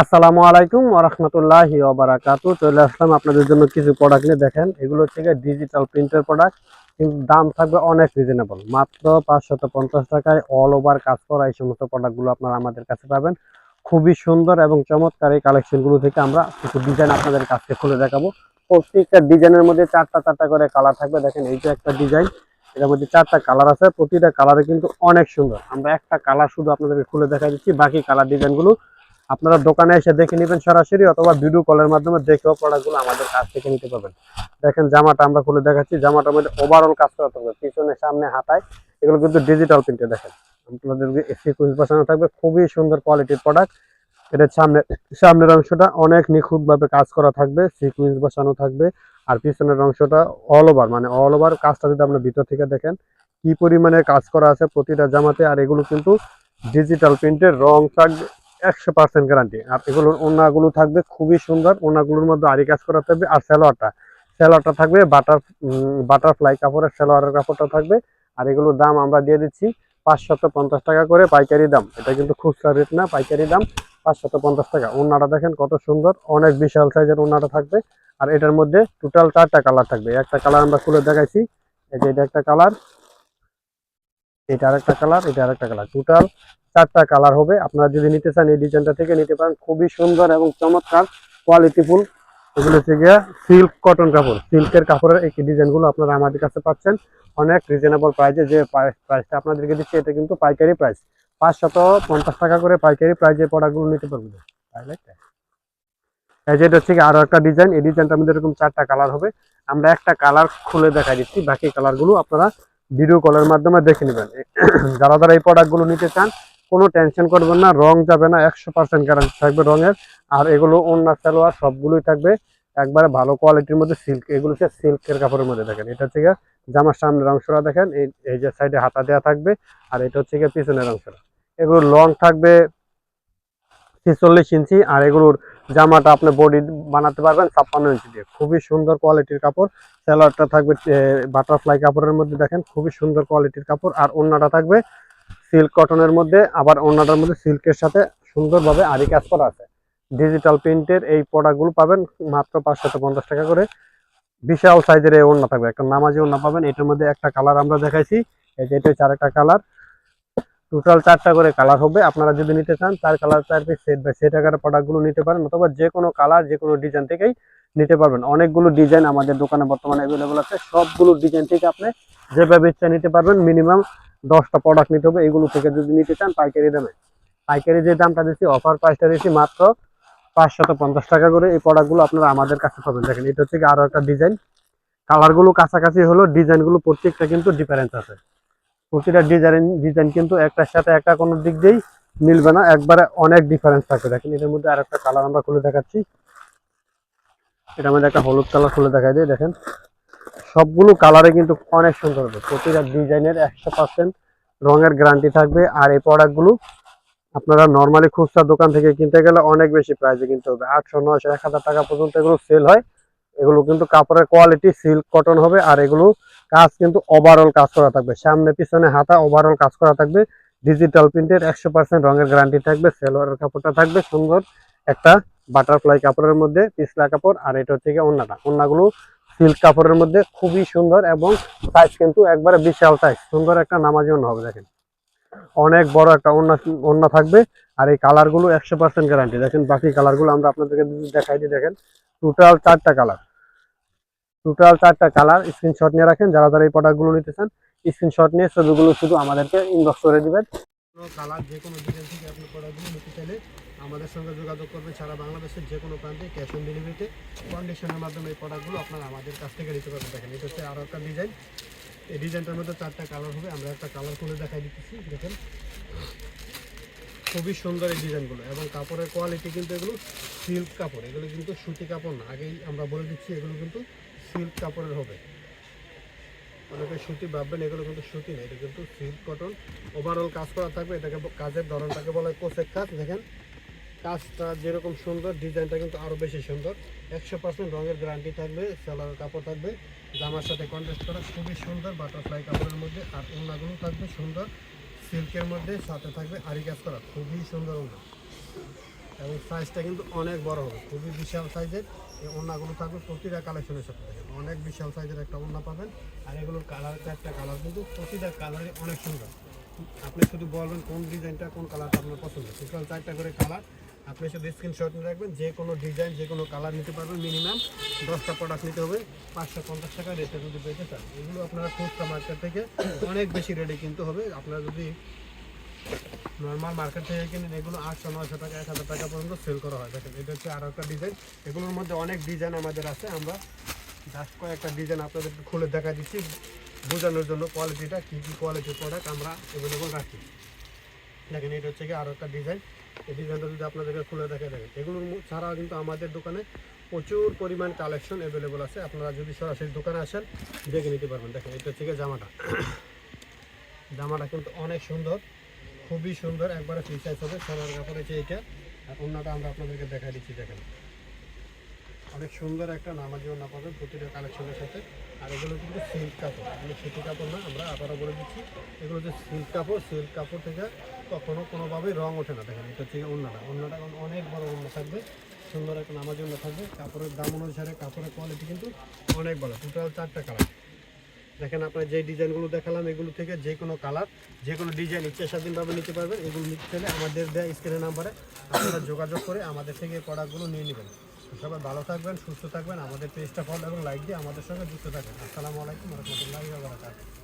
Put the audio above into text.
আসসালামু আলাইকুম ওরহমতুল্লাহি ওবারাকাতু চলে আসলাম আপনাদের জন্য কিছু প্রোডাক্ট নিয়ে দেখেন। এগুলো হচ্ছে ডিজিটাল প্রিন্টের প্রোডাক্ট কিন্তু দাম থাকবে অনেক রিজনেবল মাত্র পাঁচশত পঞ্চাশ টাকায় অল ওভার কাজ করা এই সমস্ত প্রোডাক্টগুলো আপনারা আমাদের কাছে পাবেন। খুবই সুন্দর এবং চমৎকার এই কালেকশনগুলো থেকে আমরা কিছু ডিজাইন আপনাদের কাছে খুলে দেখাবো। প্রত্যেকটা ডিজাইনের মধ্যে চারটা চারটা করে কালার থাকবে। দেখেন এই যে একটা ডিজাইন এটার মধ্যে চারটা কালার আছে। প্রতিটা কালারে কিন্তু অনেক সুন্দর। আমরা একটা কালার শুধু আপনাদেরকে খুলে দেখা দিচ্ছি। বাকি কালার ডিজাইনগুলো আপনারা দোকানে এসে দেখে নেবেন সরাসরি অথবা ভিডিও কলের মাধ্যমে দেখেও প্রোডাক্টগুলো আমাদের কাছ থেকে নিতে পারবেন। দেখেন জামাটা আমরা খুলে দেখাচ্ছি, জামাটার মধ্যে ওভারঅল কাজ করা থাকবে পিছনে, সামনে, হাতায়, এগুলো কিন্তু ডিজিটাল প্রিন্টে দেখেন। আপনাদের বসানো থাকবে, খুবই সুন্দর কোয়ালিটির প্রোডাক্ট এটার সামনে, সামনের অংশটা অনেক নিখুঁতভাবে কাজ করা থাকবে সিকুয়েন্স বসানো থাকবে, আর পিছনের অংশটা অল ওভার মানে অল ওভার কাজটা যদি আপনার ভিতর থেকে দেখেন, কি পরিমাণে কাজ করা আছে প্রতিটা জামাতে, আর এগুলো কিন্তু ডিজিটাল প্রিন্টের রং থাকবে। একশো পার্সেন্ট গ্যারান্টি আর এগুলোর ওনাগুলো থাকবে খুবই সুন্দর। ওনাগুলোর মধ্যে আরি কাজ করা থাকবে আর স্যালোয়ারটা স্যালোয়ারটা থাকবে বাটার বাটারফ্লাই কাপড়ের স্যালোয়ারের কাপড়টা থাকবে। আর এগুলোর দাম আমরা দিয়ে দিচ্ছি পাঁচশত পঞ্চাশ টাকা করে পাইকারি দাম। এটা কিন্তু খুচরা রেট না, পাইকারি দাম পাঁচশত পঞ্চাশ টাকা। ওনাটা দেখেন কত সুন্দর, অনেক বিশাল সাইজের ওনাটা থাকবে। আর এটার মধ্যে টোটাল চারটা কালার থাকবে। একটা কালার আমরা খুলে দেখাইছি। এটা একটা কালার এটা আরেকটা কালার এটা আরেকটা কালার টোটাল চারটা কালার হবে। আপনারা যদি নিতে চান এই ডিজাইনটা থেকে নিতে পারেন। খুবই সুন্দর এবং চমৎকার কোয়ালিটিফুল এগুলো থেকে সিল্ক কটন কাপড়। সিল্কের কাপড়ের এই ডিজাইনগুলো আপনারা আমাদের কাছে পাচ্ছেন। অনেক রিজনেবল প্রাইসে যে প্রাইসটা আপনাদেরকে দিচ্ছি, এটা কিন্তু পাইকারি প্রাইস পাঁচশত পঞ্চাশ টাকা করে পাইকারি প্রাইসে প্রোডাক্টগুলো নিতে পারবেন। এই যে এটা হচ্ছে কি আরও একটা ডিজাইন এই ডিজাইনটা আমাদের এরকম চারটা কালার হবে। আমরা একটা কালার খুলে দেখা দিচ্ছি। বাকি কালারগুলো আপনারা ভিডিও কলের মাধ্যমে দেখে নেবেন। যারা যারা এই প্রোডাক্টগুলো নিতে চান কোনো টেনশন করবেন না, রং যাবে না, একশো পার্সেন্ট গ্যারান্টি থাকবে রঙের। আর এগুলো অন্য সালোয়ার সবগুলোই থাকবে। একবারে ভালো কোয়ালিটির মধ্যে সিল্ক এগুলো হচ্ছে সিল্কের কাপড়ের মধ্যে দেখেন। এটা হচ্ছে জামার সামনের অংশটা দেখেন, এই যে সাইডে হাতা দেওয়া থাকবে, আর এটা হচ্ছে গিয়ে পিছনের অংশটা। এগুলো লং থাকবে ছেচল্লিশ ইঞ্চি, আর এগুলোর জামাটা আপনি বডি বানাতে পারবেন ছাপ্পান্ন ইঞ্চি দিয়ে। খুবই সুন্দর কোয়ালিটির কাপড়। স্যালোয়ারটা থাকবে বাটারফ্লাই কাপড়ের মধ্যে দেখেন, খুবই সুন্দর কোয়ালিটির কাপড়। আর অন্যটা থাকবে সিল্ক কটনের মধ্যে, আবার অন্যটার মধ্যে সিল্কের সাথে সুন্দরভাবে আরি কাজ করা আছে। ডিজিটাল প্রিন্টের এই প্রোডাক্টগুলো পাবেন মাত্র পাঁচশত পঞ্চাশ টাকা করে। বিশাল সাইজের এই ওড়না থাকবে। একটা নামাজি ওড়না পাবেন। এটার মধ্যে একটা কালার আমরা দেখাইছি। এই যে এটা হচ্ছে আরেকটা কালার। টোটাল চারটা করে কালার হবে। আপনারা যদি নিতে চান, চার কালার, চার পিস সেট বাই সেট আকারের প্রোডাক্টগুলো নিতে পারেন। অথবা যে কোনো কালার, যে কোনো ডিজাইন থেকেই নিতে পারবেন। অনেকগুলো ডিজাইন আমাদের দোকানে বর্তমানে অ্যাভেলেবল আছে। সবগুলো ডিজাইন থেকে আপনি যেভাবে ইচ্ছা নিতে পারবেন মিনিমাম দশটা প্রোডাক্ট নিতে হবে, এগুলো থেকে যদি নিতে চান পাইকারি দামে। পাইকারি যে দামটা দিচ্ছি অফার প্রাইসটা দিচ্ছি মাত্র পাঁচশত পঞ্চাশ টাকা করে। এই প্রোডাক্টগুলো আপনারা আমাদের কাছে পাবেন। দেখেন, এটা হচ্ছে আরও একটা ডিজাইন কালারগুলো কাছাকাছি হলো ডিজাইনগুলো প্রত্যেকটা কিন্তু ডিফারেন্স আছে। প্রতিটা ডিজাইন ডিজাইন কিন্তু একটার সাথে একটা কোনো দিক দিয়েই মিলবে না। একবারে অনেক ডিফারেন্স থাকবে দেখেন, এটার মধ্যে আর একটা কালার আমরা খুলে দেখাচ্ছি। এটার মধ্যে একটা হলুদ কালার খুলে দেখাই দিই, দেখেন। সবগুলো কালারে কিন্তু অনেক সুন্দর হবে। প্রতিটা ডিজাইনের একশো পার্সেন্ট রঙের গ্যারান্টি থাকবে। আর এই প্রোডাক্টগুলো আপনারা নর্মালি খুচরা দোকান থেকে কিনতে গেলে অনেক বেশি প্রাইসে কিনতে হবে। আটশো নশো এক হাজার টাকা পর্যন্ত এগুলো সেল হয়। এগুলো কিন্তু কাপড়ের কোয়ালিটি সিল্ক কটন হবে। আর এগুলো কাজ কিন্তু ওভারঅল কাজ করা থাকবে। সামনে, পিছনে, হাতা ওভারঅল কাজ করা থাকবে। ডিজিটাল প্রিন্টের একশো পার্সেন্ট রঙের গ্যারান্টি থাকবে। সেলোয়ারের কাপড়টা থাকবে সুন্দর। একটা বাটারফ্লাই কাপড়ের মধ্যে, পিছলা কাপড়। আর এটা হচ্ছে গিয়ে অন্যটা অন্যগুলো সিল্ক কাপড়ের মধ্যে খুবই সুন্দর এবং সাইজ কিন্তু একবারে বিশাল সাইজ সুন্দর একটা নামাজি অন্য হবে, দেখেন। অনেক বড় একটা অন্য অন্য থাকবে। আর এই কালারগুলো একশো পার্সেন্ট গ্যারান্টি দেখেন, বাকি কালারগুলো আমরা আপনাদেরকে দেখাই দিই, দেখেন। টোটাল চারটা কালার টোটাল চারটা কালার স্ক্রিনশট নিয়ে রাখেন। যারা যারা এই প্রোডাক্টগুলো নিতে চান স্ক্রিনশট নিয়ে ছবিগুলো শুধু আমাদেরকে ইনবক্স করে দিবেন। কালার যে কোনো থেকে আপনি প্রোডাক্টগুলো নিতে চাইলে আমাদের সঙ্গে যোগাযোগ করবেন সারা বাংলাদেশের যে কোনো প্রান্তে ক্যাশ অন ডেলিভারিতে। কন্ডিশনের মাধ্যমে এই প্রোডাক্টগুলো আপনারা আমাদের কাছ থেকে নিতে পারবেন। দেখেন, এটা হচ্ছে আরও একটা ডিজাইন এই ডিজাইনটার মধ্যে চারটা কালার হবে। আমরা একটা কালার খুলে দেখাই দিতেছি। দেখেন, খুবই সুন্দর এই ডিজাইনগুলো এবং কাপড়ের কোয়ালিটি কিন্তু এগুলো সিল্ক কাপড়। এগুলো কিন্তু সুতি কাপড় না। আগেই আমরা বলে দিচ্ছি, এগুলো কিন্তু সিল্ক কাপড়ের হবে। অনেকে সুতি ভাববেন, এগুলো কিন্তু সুতি না। এটা কিন্তু সিল্ক কটন ওভারঅল কাজ করা থাকবে। এটাকে কাজের ধরনটাকে বলা হয় কোসেক কাজ। দেখেন কাজটা যেরকম সুন্দর, ডিজাইনটা কিন্তু আরও বেশি সুন্দর। একশো পার্সেন্ট রঙের গ্যারান্টি থাকবে সেলার কাপড় থাকবে। জামার সাথে কন্ট্রাস্ট করা খুবই সুন্দর বাটারফ্লাই কাপড়ের মধ্যে, আর ওনাগুলো থাকবে সুন্দর। সিল্কের মধ্যে, সাথে থাকবে আরি কাজ করা, খুবই সুন্দর ওনা এবং সাইজটা কিন্তু অনেক বড় হবে, খুবই বিশাল সাইজের এই ওড়নাগুলো থাকবে প্রতিটা কালেকশনের সাথে। দেখেন অনেক বিশাল সাইজের একটা ওড়না পাবেন। আর এগুলোর কালার একটা কালার কিন্তু প্রতিটা কালারই অনেক সুন্দর। আপনি শুধু বলবেন কোন ডিজাইনটা, কোন কালারটা আপনার পছন্দ। টোটাল চারটা করে কালার। আপনি শুধু স্ক্রিনশট নিয়ে রাখবেন, যে কোনো ডিজাইন, যে কোনো কালার নিতে পারবেন মিনিমাম দশটা প্রোডাক্ট নিতে হবে, পাঁচশো পঞ্চাশ টাকা রেটে যদি পেতে চান। এগুলো আপনারা খুচরা মার্কেট থেকে অনেক বেশি রেটে কিনতে হবে। আপনারা যদি নর্মাল মার্কেট থেকে কিনেন, এগুলো আটশো, নয়শো টাকা, এক হাজার টাকা পর্যন্ত সেল করা হয়। দেখেন, এটা হচ্ছে আরও একটা ডিজাইন এগুলোর মধ্যে অনেক ডিজাইন আমাদের আছে। আমরা জাস্ট কয়েকটা ডিজাইন আপনাদের খুলে দেখা দিচ্ছি। বোঝানোর জন্য কোয়ালিটিটা কী কী কোয়ালিটির প্রোডাক্ট আমরা অ্যাভেলেবল রাখি। দেখেন, এটা হচ্ছে কি আরও একটা ডিজাইন এই ডিজাইনটা যদি আপনাদেরকে খুলে দেখা দেখেন, এগুলোর ছাড়াও কিন্তু আমাদের দোকানে প্রচুর পরিমাণ কালেকশন অ্যাভেলেবল আছে। আপনারা যদি সরাসরি দোকানে আসেন, দেখে নিতে পারবেন। দেখেন, এটা হচ্ছে জামাটা। জামাটা কিন্তু অনেক সুন্দর, খুবই সুন্দর। একবারে সাইজ হবে সোনার কাপড় হচ্ছে এটা আর অন্যটা আমরা আপনাদেরকে দেখা দিচ্ছি, দেখেন। অনেক সুন্দর একটা নামাজি ওনা পাবেন প্রতিটা কালেকশনের সাথে। আর এগুলো কিন্তু সিল্ক কাপড়। এগুলো সিটি কাপড় না, আমরা আবারও বলে দিচ্ছি। এগুলো হচ্ছে সিল্ক কাপড় সিল্ক কাপড় থেকে কখনো কোনোভাবেই রং ওঠে না। দেখেন, এটা হচ্ছে অন্যটা অন্যটা অনেক বড় অন্য থাকবে। সুন্দর একটা নামাজি ওনা থাকবে। কাপড়ের দাম অনুসারে কাপড়ের কোয়ালিটি কিন্তু অনেক ভালো টোটাল চারটা কালার দেখেন, আপনার যে ডিজাইনগুলো দেখালাম, এগুলো থেকে যে কোনো কালার যে কোনো ডিজাইন ইচ্ছে স্বাধীনভাবে নিতে পারবেন। এগুলো নিতে চাইলে আমাদের দেওয়া স্ক্রিনের নাম্বারে আপনারা যোগাযোগ করে আমাদের থেকে প্রোডাক্টগুলো নিয়ে নেবেন। সবাই ভালো থাকবেন, সুস্থ থাকবেন। আমাদের পেজটা ফলো এবং লাইক দিয়ে আমাদের সঙ্গে যুক্ত থাকবেন। আসসালামু আলাইকুম, রহমতুল্লাহ